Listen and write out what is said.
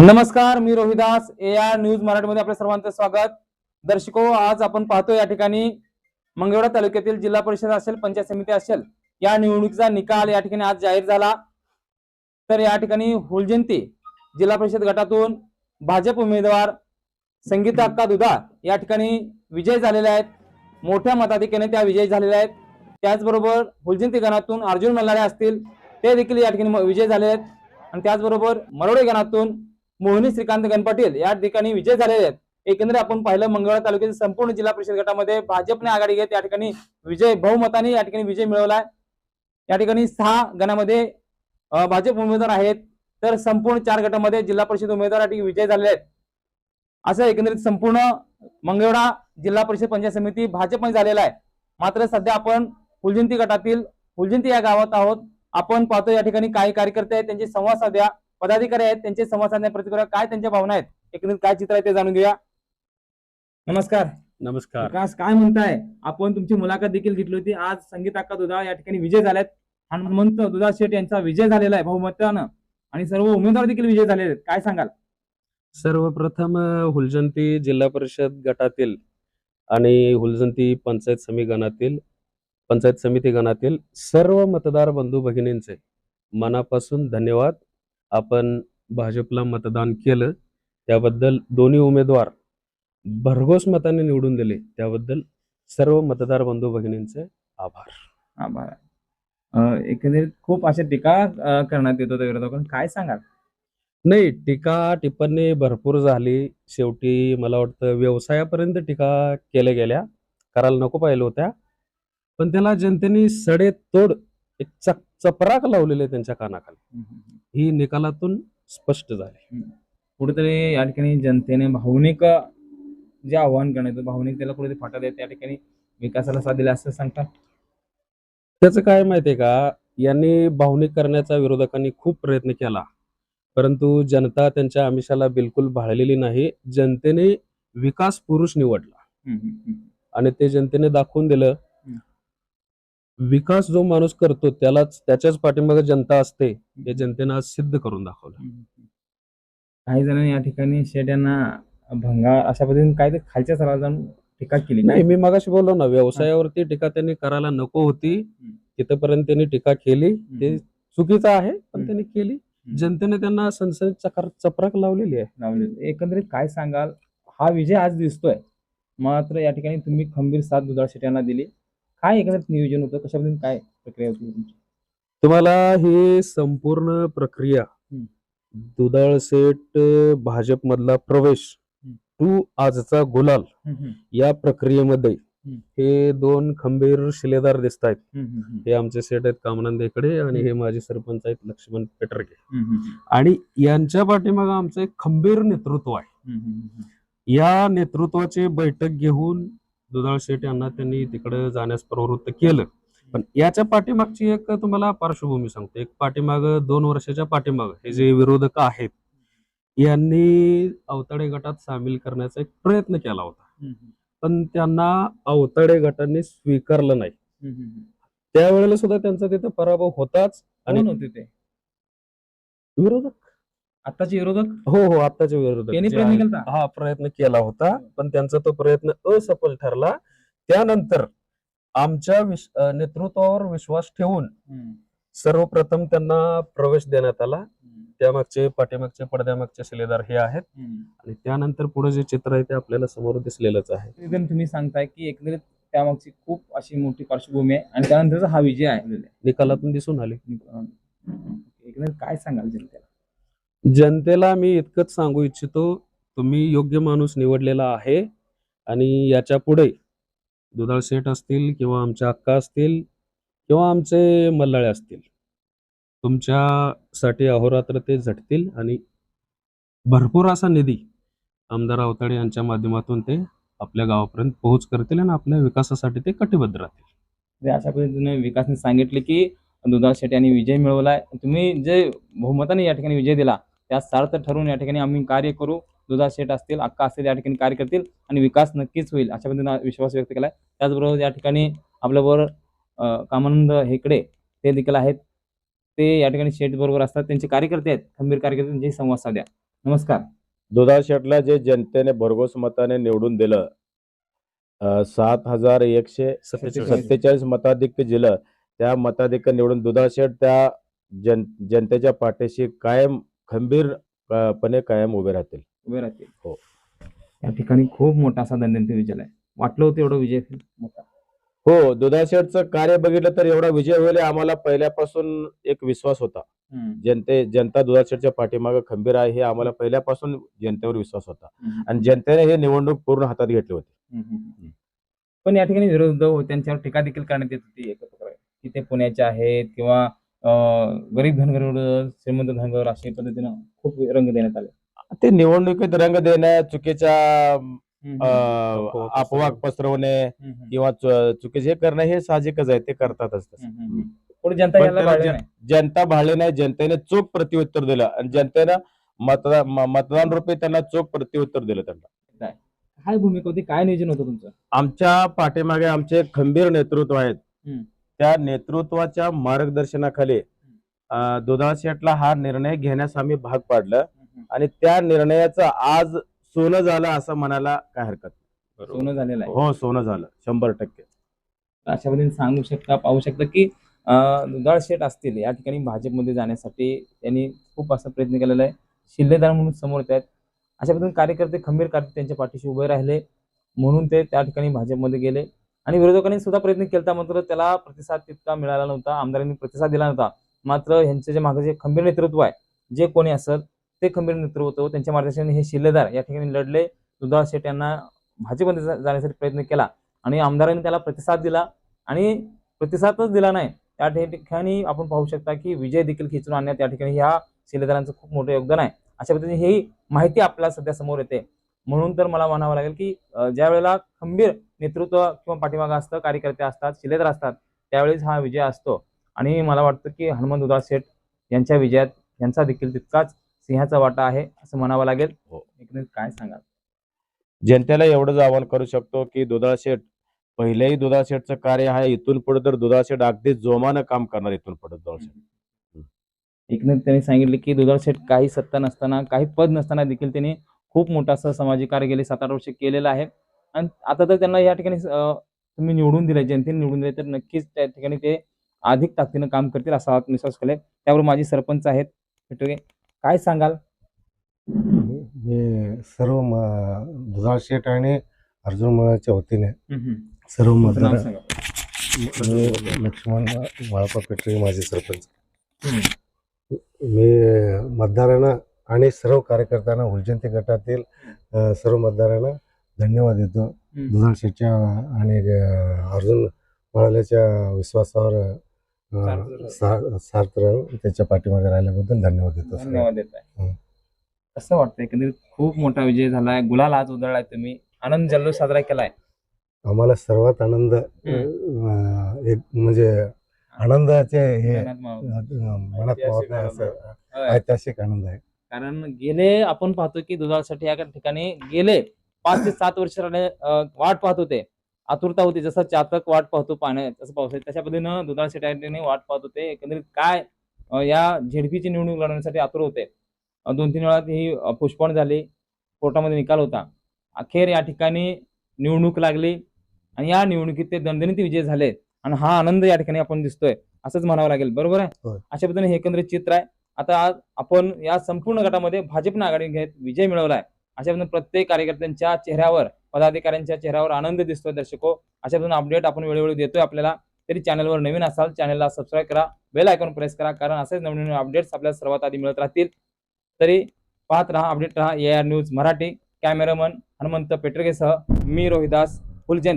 नमस्कार मी Rohidas A R news मराठीमध्ये आपल्या सर्वांचं स्वागत. दर्शको आज आपण पाहतो या ठिकाणी मंगळवेढा तालुक्यातील जिल्हा परिषद असेल पंचायत समिती असेल या निवडणुकीचा निकाल या ठिकाणी आज जाहीर झाला. तर या ठिकाणी हुलजंती जिल्हा परिषद गटातून भाजप उमेदवार संगीता अक्का दुधा या ठिकाणी विजय झालेले आहेत. मोठ्या मताधिक्याने त्या विजयी झालेल्या आहेत. त्याचबरोबर हुलजंती गणातून अर्जुन मल्हारे असतील ते देखील या ठिकाणी म- विजय झाले आहेत. आणि त्याचबरोबर मरोडे गणातून मोहिनी श्रीकांत गणपाटील या ठिकाणी विजय झालेले आहेत. एकंदरीत आपण पाहिलं मंगळवार तालुक्यातील संपूर्ण जिल्हा परिषद गटामध्ये भाजपने आघाडी घेत या ठिकाणी विजय बहुमताने या ठिकाणी विजय मिळवलाय या ठिकाणी सहा गणामध्ये भाजप उमेदवार आहेत. तर संपूर्ण चार गटामध्ये जिल्हा परिषद उमेदवार या ठिकाणी विजय झालेले आहेत. असं एकंदरीत संपूर्ण मंगळवेढा जिल्हा परिषद पंचायत समिती भाजपने झालेला आहे. मात्र सध्या आपण फुलजंती गटातील फुलजंती या गावात आहोत. आपण पाहतो या ठिकाणी काही कार्यकर्ते आहेत त्यांचे संवाद साध्या. पदाधिकारी आहेत त्यांचे संवाद साधण्या प्रतिक्रिया काय त्यांच्या भावना आहेत? एकंदरीत काय चित्र आहे ते जाणून घेऊया. नमस्कार. नमस्कार. विकास काय म्हणताय? आपण तुमची मुलाखत देखील घेतली होती. आज संगीत अक्का दुधा या ठिकाणी विजय झाल्यात हनुमंत दुधा शेठ यांचा विजय झालेला आहे बहुमतानं. आणि सर्व उमेदवार देखील विजय झालेले आहेत. काय सांगाल? सर्वप्रथम हुलजंती जिल्हा परिषद गटातील आणि हुलजंती पंचायत समिती गणातील पंचायत समिती गणातील सर्व मतदार बंधू भगिनींचे मनापासून धन्यवाद. आपण भाजपला मतदान केलं त्याबद्दल दोन्ही उमेदवार भरघोस मताने निवडून दिले त्याबद्दल सर्व मतदार बंधू भगिनींचे आभार. आभार. एकंदरीत खूप अशा टीका करण्यात येत होत्या काय सांगाल? नाही टीका टिप्पणी भरपूर झाली. शेवटी मला वाटतं व्यवसायापर्यंत टीका केल्या गेल्या. करायला नको पाहिलं होत्या. पण त्याला जनतेने सडे तोड एक चपराक लावलेले त्यांच्या कानाखाली. ही निकालातून स्पष्ट झाली. कुठेतरी या ठिकाणी जनतेने भावनिक जे आव्हान करण्यात येतं, भावनिक त्याला कुठेतरी फाटा देत त्या ठिकाणी विकासाला साथ दिला असं सांगतात त्याचं काय माहितीये का? यांनी भावनिक करण्याचा विरोधकांनी खूप प्रयत्न केला. परंतु जनता त्यांच्या आमिषाला बिलकुल भाळलेली नाही. जनतेने विकास पुरुष निवडला. आणि ते जनतेने दाखवून दिलं विकास जो माणूस करतो त्यालाच त्याच्याच पाठीमागे जनता असते हे जनतेनं आज सिद्ध करून दाखवलं. काही जणांनी या ठिकाणी शेट यांना भंगा अशा पद्धतीने काय ते खालच्या स्तरावर जाऊन टीका केली नाही मी मगाशी बोललो ना व्यवसायावरती टीका त्यांनी करायला नको होती. तिथपर्यंत त्यांनी टीका केली. ते चुकीचं आहे पण त्यांनी केली. जनतेने त्यांना चकार चपराक लावलेली आहे. लावले एकंदरीत काय सांगाल? हा विजय आज दिसतोय. मात्र या ठिकाणी तुम्ही खंबीर साथ दुधाळ शेट यांना दिली. काय एकंदरीत नियोजन होतं? कशा पद्धतीने काय प्रक्रिया होती तुमची? तुम्हाला ही संपूर्ण प्रक्रिया. दुधाळ सेट भाजप मधला प्रवेश. टू आजचा गुलाल या प्रक्रियेमध्ये हे दोन खंबीर शिलेदार दिसत आहेत. हे आमचे सेट आहेत कामनंदेकडे आणि हे माझे सरपंच आहेत लक्ष्मण पेटरके आणि यांच्या पाठीमागे आमचं एक खंबीर नेतृत्व आहे. या नेतृत्वाची बैठक घेऊन दुधाळ शेठ यांना त्यांनी तिकडे जाण्यास प्रवृत्त केलं. पण याच्या पाठीमागची एक तुम्हाला पार्श्वभूमी सांगतो. एक पाठीमाग दोन वर्षाच्या पाठीमाग हे जे विरोधक आहेत यांनी अवताडे गटात सामील करण्याचा एक प्रयत्न केला होता. पण त्यांना अवताडे गटाने स्वीकारलं नाही. त्यावेळेला सुद्धा त्यांचा तिथे पराभव होताच. आणि विरोधक. आताचे विरोधक? हो हो आताचे विरोधक. जे प्रयत्न आहेत. केलता हा प्रयत्न केला होता पण त्यांचा तो प्रयत्न असफल ठरला. त्यानंतर आमच्या विश- अं, नेतृत्वावर विश्वास ठेवून सर्वप्रथम त्यांना प्रवेश देण्यात आला. त्यामागचे पाठीमागचे पडद्यामागचे शिलेदार हे आहेत. आणि त्यानंतर पुढे जे चित्र आहे ते आपल्याला समोर दिसलेलंच आहे. एकदम तुम्ही सांगताय की एकंदरीत त्यामागची खूप अशी मोठी पार्श्वभूमी आहे आणि त्यानंतरचा हा विजय आहे. निकालातून दिसून आले. एकंदरीत काय सांगाल जनतेला? जनतेला मी इतकंच सांगू इच्छितो तुम्ही योग्य माणूस निवडलेला आहे आणि याच्यापुढे दुधाळ शेठ असतील किंवा आमच्या अक्का असतील किंवा आमचे मल्लाळे असतील तुमच्यासाठी अहोरात्र ते झटतील आणि भरपूर असा निधी आमदार अवताडे यांच्या माध्यमातून ते आपल्या गावापर्यंत पोहोच करतील आणि आपल्या विकासासाठी ते कटिबद्ध राहतील. म्हणजे अशा पद्धतीने विकासने सांगितले की दुधाळ शेट्टी यांनी विजय मिळवलाय. तुम्ही जे बहुमताने या ठिकाणी विजय दिला त्या सार्थ ठरवून या ठिकाणी आम्ही कार्य करू. दुधाळ शेठ असतील अक्का असतील या ठिकाणी कार्य करतील आणि विकास नक्कीच होईल अशा पद्धतीने विश्वास व्यक्त केलाय. त्याचबरोबर या ठिकाणी आपल्याबरोबर कामानंद हेकडे ते देखील आहेत. ते या ठिकाणी शेठ बरोबर असतात. त्यांचे कार्यकर्ते आहेत. खंबीर कार्यकर्ते त्यांचे संवाद साध्या नमस्कार. दुधाळ शेटला जे जनतेने भरघोस मताने निवडून दिलं सात हजार एकशे सत्तेचाळीस. सत्तेचाळीस मताधिक्य दिलं त्या मताधिक्य निवडून दुधाळ शेट त्या जन जनतेच्या पाठीशी कायम खंबीर अं, पणे कायम उभे राहतील उभे राहतील हो. या ठिकाणी खूप मोठा असा दंडंती विजय आहे वाटलं होतं एवढं विजय मोठा हो दुधाळ शेठचं कार्य बघितलं तर एवढा विजय होईल आम्हाला पहिल्यापासून एक विश्वास होता. जनते जनता दुधाळ शेठच्या पाठीमागे खंबीर आहे हे आम्हाला पहिल्यापासून जनतेवर विश्वास होता. आणि जनतेने हे निवडणूक पूर्ण हातात घेतली होती. पण या ठिकाणी विरोध हो, त्यांच्यावर टीका देखील करण्यात येत होती. की ते पुण्याचे आहेत किंवा गरीब धनगर श्रीमंत धनगर अशा पद्धतीनं खूप रंग देण्यात आले. ते निवडणुकीत रंग देण्या चुकीच्या हम्म, अं, अफवा अफवा पसरवणे किंवा चुकीचे करणं हे साहजिकच आहे ते करतातच जनता. जनता भाळली नाही जनतेने चोख प्रत्युत्तर दिलं आणि जनतेनं मतदान मतदान रूपी त्यांना चोख प्रत्युत्तर दिलं त्यांना. काय? भूमिका होती? काय नियोजन होतं तुमचं? आमच्या पाठीमागे आमचे खंबीर नेतृत्व आहेत. त्या नेतृत्वाच्या मार्गदर्शनाखाली अं, दुधाळ शेटला हा निर्णय घेण्यास आम्ही भाग पाडलं. आणि त्या निर्णयाचं आज सोनं झालं असं म्हणायला काय हरकत. सोनं झालेलं आहे. हो सोनं झालं. शंभर टक्के. अशा पद्धतीने सांगू शकता पाहू शकता की अं, दुधाळ शेठ असतील या ठिकाणी भाजपमध्ये जाण्यासाठी त्यांनी खूप असा प्रयत्न केलेला आहे. शिल्लेदार म्हणून समोर येत आहेत. अशा पद्धतीने कार्यकर्ते खंबीर कार्य त्यांच्या पाठीशी उभे राहिले. म्हणून ते त्या ठिकाणी भाजपमध्ये गेले. आणि विरोधकांनी सुद्धा प्रयत्न केला मात्र त्याला प्रतिसाद तितका मिळाला नव्हता आमदारांनी प्रतिसाद दिला नव्हता. मात्र ह्यांचे जे मागे जे खंबीर नेतृत्व आहे जे कोणी असत ते खंबीर नेतृत्व होतं. त्यांच्या मार्गदर्शनाने हे शिल्लेदार या ठिकाणी लढले. दुधाळ शेठ यांना भाजपमध्ये जाण्यासाठी प्रयत्न केला आणि आमदारांनी त्याला प्रतिसाद दिला आणि प्रतिसादच दिला नाही. त्या ठिकाणी आपण पाहू शकता की विजय देखील खिचून आणण्यात त्या ठिकाणी ह्या शिलेदारांचं खूप मोठं योगदान आहे. अशा पद्धतीने ही माहिती आपल्याला सध्या समोर येते. म्हणून तर मला म्हणावं लागेल की ज्या वेळेला खंबीर नेतृत्व किंवा पाठीमागं असतं कार्यकर्ते असतात शिलेदार असतात त्यावेळेस हा विजय असतो. आणि मला वाटतं की हनुमंत उदास शेठ यांच्या विजयात यांचा देखील तितकाच सिंहाचा वाटा आहे असं म्हणावं लागेल. हो. एकंदरीत काय सांगाल? जनतेला एवढंच आवाहन करू शकतो की दुधाळ शेठ पहिल्याही दुधाळ शेठचं कार्य आहे इथून पुढे तर दुधाळ शेठ अगदी जोमानं काम करणार इथून पुढे दुधाळ शेठ. एकंदरीत त्यांनी सांगितले की दुधाळ शेठ काही सत्ता नसताना काही पद नसताना देखील त्यांनी खूप मोठं असं सामाजिक कार्य गेले सात आठ वर्ष केलेलं आहे. आणि आता तर त्यांना या ठिकाणी तुम्ही निवडून दिले जनतेने निवडून दिले तर नक्कीच त्या ठिकाणी ते अधिक ताकदीनं काम करतील असा आत्मविश्वास केलाय त्यावर माझी सरपंच आहेत. काय सांगाल? मी सर्व दुधाळ शेठ आणि अर्जुन मळाच्या वतीने सर्व मतदार लक्ष्मण माळपा पेटरे माझे सरपंच. मी मतदारांना आणि सर्व कार्यकर्त्यांना हुलजंती गटातील सर्व मतदारांना धन्यवाद देतो. दुधाळ शेठच्या आणि अर्जुन मळाल्याच्या विश्वासावर सार्थ- राहून त्याच्या पाठीमागे राहिल्याबद्दल धन्यवाद देतो. धन्यवाद देत आहे. हम्म. कसं वाटतं एकंदरीत खूप मोठा विजय झालाय. गुलाल आज उधळलाय तुम्ही. आनंद जल्लोष साजरा केलाय. आम्हाला सर्वात आनंद एक म्हणजे आनंदाचे हे मनात नाही असं. ऐतिहासिक आनंद आहे. कारण गेले आपण पाहतो की दुधाळसाठी या ठिकाणी गेले पाच ते सात वर्ष वाट पाहत होते. आतुरता होती जसं चातक वाट पाहतो पाण्यात तसं पावसाळ्यात तशा पद्धतीनं ठिकाणी वाट पाहत होते. एकंदरीत काय या झेडपीची निवडणूक लढवण्यासाठी आतुर होते. दोन तीन वेळा ही पुष्पण झाली. कोर्टामध्ये निकाल होता. अखेर या ठिकाणी निवडणूक लागली आणि या निवडणुकीत ते दणदणीत विजय झाले. आणि हा आनंद या ठिकाणी आपण दिसतोय. असंच म्हणावं लागेल. बरोबर आहे. अशा पद्धतीने हे एकंदरीत चित्र आहे. आता आज आपण या संपूर्ण गटामध्ये भाजपनं आघाडी घेत विजय मिळवलाय. अशा पद्धतीने प्रत्येक कार्यकर्त्यांच्या चेहऱ्यावर पदाधिकाऱ्यांच्या चेहऱ्यावर आनंद दिसतोय दर्शको. अशा पद्धतीने अपडेट आपण वेळोवेळी देतोय आपल्याला. तरी चॅनलवर नवीन असाल चॅनलला सबस्क्राईब करा. बेल आयकॉन प्रेस करा कारण असेच नवीन नवीन अपडेट्स आपल्याला सर्वात आधी मिळत राहतील. तरी पाहत राहा अपडेट राहा. A R news Marathi cameraman Hanuman पेटरगेसह मी रोहिदास फुलजंत